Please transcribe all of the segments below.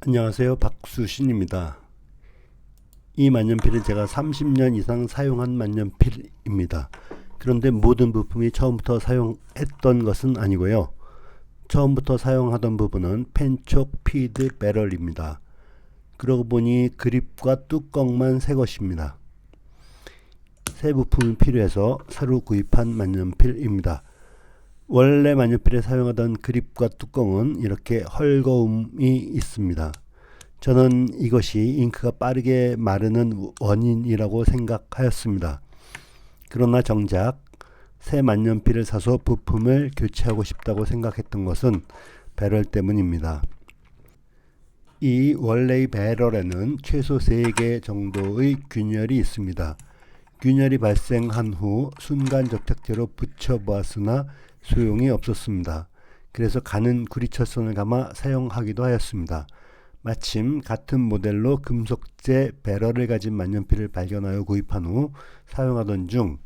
안녕하세요. 박수신입니다. 이 만년필은 제가 30년 이상 사용한 만년필입니다. 그런데 모든 부품이 처음부터 사용했던 것은 아니고요. 처음부터 사용하던 부분은 펜촉 피드 배럴입니다. 그러고 보니 그립과 뚜껑만 새 것입니다. 새 부품이 필요해서 새로 구입한 만년필입니다. 원래 만년필에 사용하던 그립과 뚜껑은 이렇게 헐거움이 있습니다. 저는 이것이 잉크가 빠르게 마르는 원인이라고 생각하였습니다. 그러나 정작 새 만년필을 사서 부품을 교체하고 싶다고 생각했던 것은 배럴 때문입니다. 이 원래의 배럴에는 최소 3개 정도의 균열이 있습니다. 균열이 발생한 후 순간 접착제로 붙여보았으나 소용이 없었습니다. 그래서 가는 구리철선을 감아 사용하기도 하였습니다. 마침 같은 모델로 금속재 배럴을 가진 만년필을 발견하여 구입한 후 사용하던 중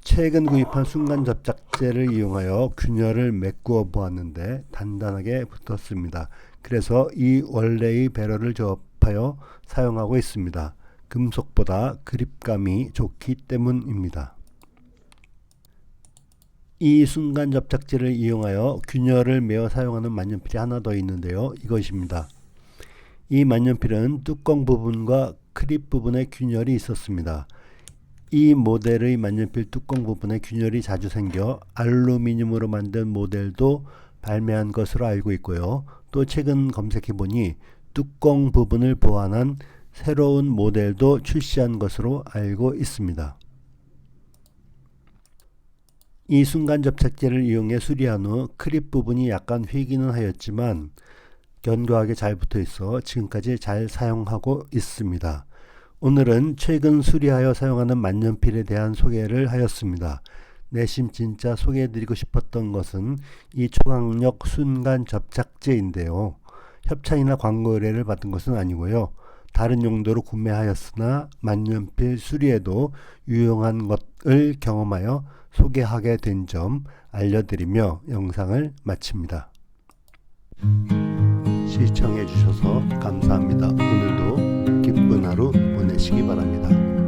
최근 구입한 순간 접착제를 이용하여 균열을 메꾸어 보았는데 단단하게 붙었습니다. 그래서 이 원래의 배럴을 조합하여 사용하고 있습니다. 금속보다 그립감이 좋기 때문입니다. 이 순간 접착제를 이용하여 균열을 메어 사용하는 만년필이 하나 더 있는데요. 이것입니다. 이 만년필은 뚜껑 부분과 크립 부분에 균열이 있었습니다. 이 모델의 만년필 뚜껑 부분에 균열이 자주 생겨 알루미늄으로 만든 모델도 발매한 것으로 알고 있고요. 또 최근 검색해 보니 뚜껑 부분을 보완한 새로운 모델도 출시한 것으로 알고 있습니다. 이 순간 접착제를 이용해 수리한 후 크립 부분이 약간 휘기는 하였지만 견고하게 잘 붙어 있어 지금까지 잘 사용하고 있습니다. 오늘은 최근 수리하여 사용하는 만년필에 대한 소개를 하였습니다. 내심 진짜 소개해드리고 싶었던 것은 이 초강력 순간 접착제인데요. 협찬이나 광고 의뢰를 받은 것은 아니고요. 다른 용도로 구매하였으나 만년필 수리에도 유용한 것을 경험하여 소개하게 된 점 알려드리며 영상을 마칩니다. 시청해 주셔서 감사합니다. 오늘도 기쁜 하루 보내시기 바랍니다.